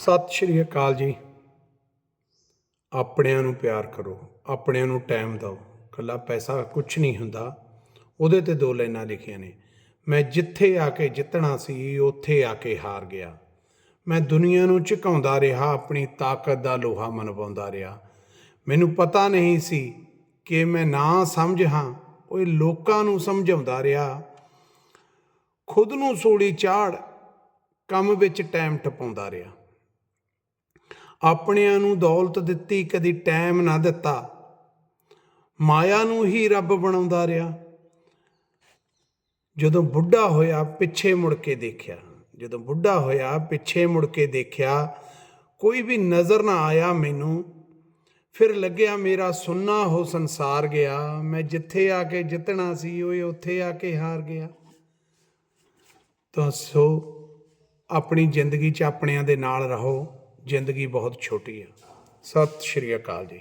ਸਤਿ ਸ਼੍ਰੀ ਅਕਾਲ ਜੀ। ਆਪਣਿਆਂ ਨੂੰ ਪਿਆਰ ਕਰੋ, ਆਪਣਿਆਂ ਨੂੰ ਟਾਈਮ ਦਿਓ। ਕੱਲਾ ਪੈਸਾ ਕੁਝ ਨਹੀਂ ਹੁੰਦਾ। ਉਹਦੇ ਤੇ ਦੋ ਲਾਈਨਾਂ ਲਿਖੀਆਂ ਨੇ। ਮੈਂ ਜਿੱਥੇ ਆ ਕੇ ਜਿੱਤਣਾ ਸੀ, ਉੱਥੇ ਆ ਕੇ ਹਾਰ ਗਿਆ। ਮੈਂ ਦੁਨੀਆ ਨੂੰ ਝੁਕਾਉਂਦਾ ਰਿਹਾ, ਆਪਣੀ ਤਾਕਤ ਦਾ ਲੋਹਾ ਮਨਵਾਉਂਦਾ ਰਿਹਾ। ਮੈਨੂੰ ਪਤਾ ਨਹੀਂ ਸੀ ਕਿ ਮੈਂ ਨਾ ਸਮਝ ਹਾਂ, ਉਹ ਲੋਕਾਂ ਨੂੰ ਸਮਝਾਉਂਦਾ ਰਿਹਾ। ਖੁਦ ਨੂੰ ਸੋੜੀ ਚਾੜ ਕੰਮ ਵਿੱਚ ਟਾਈਮ ਟਪਾਉਂਦਾ ਰਿਹਾ। ਆਪਣਿਆਂ ਨੂੰ ਦੌਲਤ ਦਿੱਤੀ, ਕਦੀ ਟਾਈਮ ਨਾ ਦਿੱਤਾ। ਮਾਇਆ ਨੂੰ ਹੀ ਰੱਬ ਬਣਾਉਂਦਾ ਰਿਹਾ। ਜਦੋਂ ਬੁੱਢਾ ਹੋਇਆ, ਪਿੱਛੇ ਮੁੜ ਕੇ ਦੇਖਿਆ। ਜਦੋਂ ਬੁੱਢਾ ਹੋਇਆ, ਪਿੱਛੇ ਮੁੜ ਕੇ ਦੇਖਿਆ, ਕੋਈ ਵੀ ਨਜ਼ਰ ਨਾ ਆਇਆ ਮੈਨੂੰ। ਫਿਰ ਲੱਗਿਆ ਮੇਰਾ ਸੁੰਨਾ ਹੋ ਸੰਸਾਰ ਗਿਆ। ਮੈਂ ਜਿੱਥੇ ਆ ਕੇ ਜਿੱਤਣਾ ਸੀ ਉਹ ਉੱਥੇ ਆ ਕੇ ਹਾਰ ਗਿਆ। ਤਾਂ ਸੋ ਆਪਣੀ ਜ਼ਿੰਦਗੀ 'ਚ ਆਪਣਿਆਂ ਦੇ ਨਾਲ ਰਹੋ। ਜ਼ਿੰਦਗੀ ਬਹੁਤ ਛੋਟੀ ਹੈ ਸਤਿ ਸ਼੍ਰੀ ਅਕਾਲ ਜੀ।